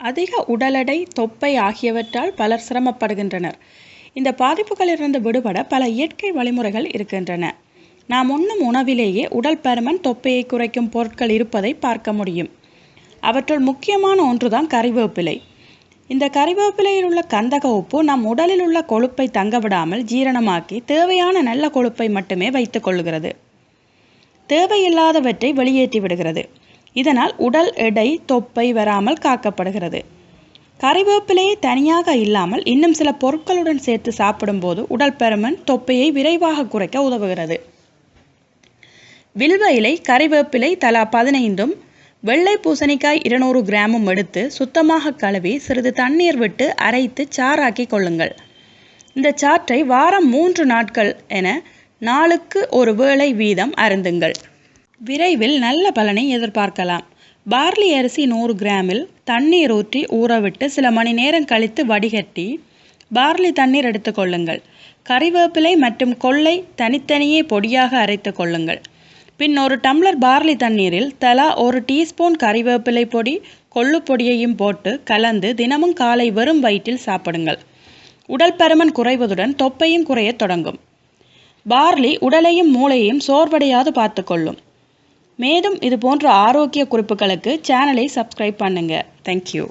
அதிக உடல் எடை தொப்பை ஆகியவற்றால் பலர் சிரமப்படுகின்றனர். இந்த பாதிப்புகளிலிருந்து விடுபட பல இயற்கை வழிமுறைகள் இருக்கின்றன. நாம் உண்ணும் உணவிலேயே உடல் பருமன் தொப்பையை குறைக்கும் பொருட்கள் இருப்பதை பார்க்க முடியும். அவற்றுள் முக்கியமான ஒன்றுதான் கறிவேப்பிலை. இந்த கறிவேப்பிலையில் உள்ள கந்தக உப்பு நம் உடலில் உள்ள கொழுப்பை தங்கவிடாமல் ஜீரணமாக்கி தேவையான நல்ல கொழுப்பை மட்டுமே வைத்துக் கொள்கிறது தேவையில்லாதவற்றை வெளியேற்றி விடுகிறது. இதனால் உடல் எடை தொப்பை வராமல் காக்கப்படுகிறது. கறிவேப்பிலையை தனியாக இல்லாமல் இன்னும் சில பொருட்களுடன் சேர்த்து சாப்பிடும்போது உடல் பருமன் தொப்பையை விரைவாக குறைக்க உதவுகிறது. வில்வ இலை கறிவேப்பிலை தலா பதினைந்தும் வெள்ளை பூசணிக்காய் இருநூறு கிராமும் எடுத்து சுத்தமாக கழுவி சிறிது தண்ணீர் விட்டு அரைத்து சாறாக்கி கொள்ளுங்கள். இந்த சாற்றை வாரம் மூன்று நாட்கள் என நாளுக்கு ஒரு வேளை வீதம் அருந்துங்கள். விரைவில் நல்ல பலனை எதிர்பார்க்கலாம். பார்லி அரிசி நூறு கிராமில் தண்ணீர் ஊற்றி ஊறவிட்டு சில மணி நேரம் கழித்து வடிகட்டி பார்லி தண்ணீர் எடுத்துக்கொள்ளுங்கள் கறிவேப்பிலை மற்றும் கொள்ளை தனித்தனியே பொடியாக அரைத்து கொள்ளுங்கள். பின் ஒரு டம்ளர் பார்லி தண்ணீரில் தலா ஒரு டீஸ்பூன் கறிவேப்பிலை பொடி கொள்ளு பொடியையும் போட்டு கலந்து தினமும் காலை வெறும் வயிற்றில் சாப்பிடுங்கள். உடல் பருமன் குறைவதுடன் தொப்பையும் குறையத் தொடங்கும். பார்லி உடலையும் மூளையையும் சோர்வடையாது பார்த்துக்கொள்ளும் மேலும் இது போன்ற ஆரோக்கிய குறிப்புகளுக்கு சேனலை சப்ஸ்கிரைப் பண்ணுங்கள் தேங்க்யூ